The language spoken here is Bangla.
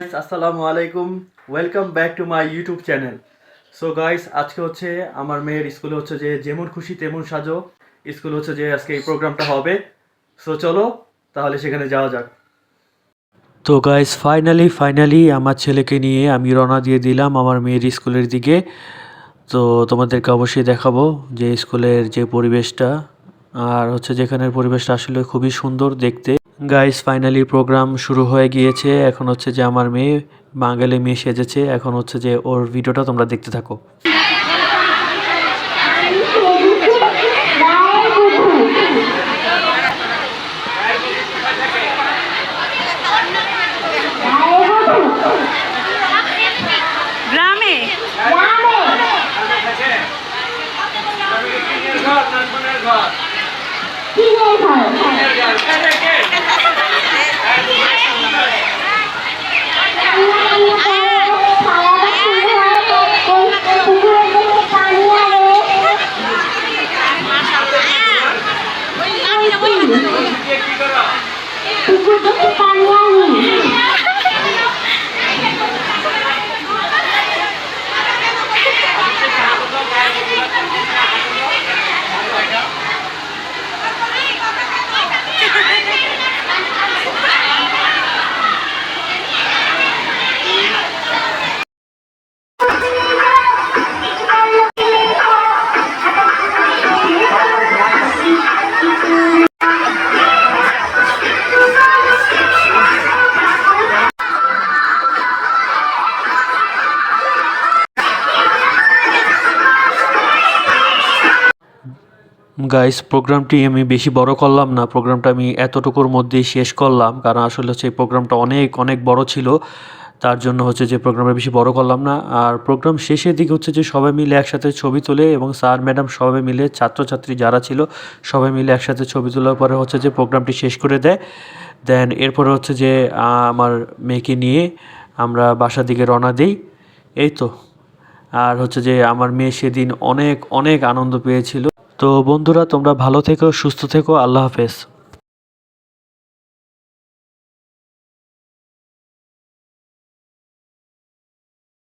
আসসালামু আলাইকুম। Welcome back to my YouTube channel so guys আজকে হচ্ছে আমার মেয়ের স্কুলে হচ্ছে যে যেমন খুশি তেমন সাজো। স্কুল হচ্ছে যে আজকে এই প্রোগ্রামটা হবে। সো চলো, তাহলে সেখানে যাওয়া যাক। তো গাইস ফাইনালি ফাইনালি আমার ছেলেকে নিয়ে আমি রওনা দিয়ে দিলাম আমার মেয়ের স্কুলের দিকে। তো তোমাদেরকে অবশ্যই দেখাবো যে স্কুলের যে পরিবেশটা, আর হচ্ছে যেখানের পরিবেশটা আসলে খুবই সুন্দর দেখতে। গাইস ফাইনালি প্রোগ্রাম শুরু হয়ে গিয়েছে। এখন হচ্ছে যে আমার মেয়ে বাঙালি মেয়ে সেজেছে। এখন হচ্ছে যে ওর ভিডিওটা তোমরা দেখতে থাকো। গ্রামে। 厉害厉害！গাইস প্রোগ্রামটি আমি বেশি বড় করলাম না। প্রোগ্রামটা আমি এতটুকুর মধ্যেই শেষ করলাম। কারণ আসলে হচ্ছে এই প্রোগ্রামটা অনেক অনেক বড় ছিল। তার জন্য হচ্ছে যে প্রোগ্রামটা বেশি বড় করলাম না। আর প্রোগ্রাম শেষের দিকে হচ্ছে যে সবাই মিলে একসাথে ছবি তোলে এবং স্যার, ম্যাডাম সবাই মিলে ছাত্রছাত্রী যারা ছিল, সবাই মিলে একসাথে ছবি তোলার পরে হচ্ছে যে প্রোগ্রামটি শেষ করে দেয়। দেন এরপরে হচ্ছে যে আমার মেয়েকে নিয়ে আমরা বাসার দিকে রওনা দিই। এই তো। আর হচ্ছে যে আমার মেয়ে সেদিন অনেক অনেক আনন্দ পেয়েছিল। তো বন্ধুরা তোমরা ভালো থেকো সুস্থ থেকো আল্লাহ হাফেজ।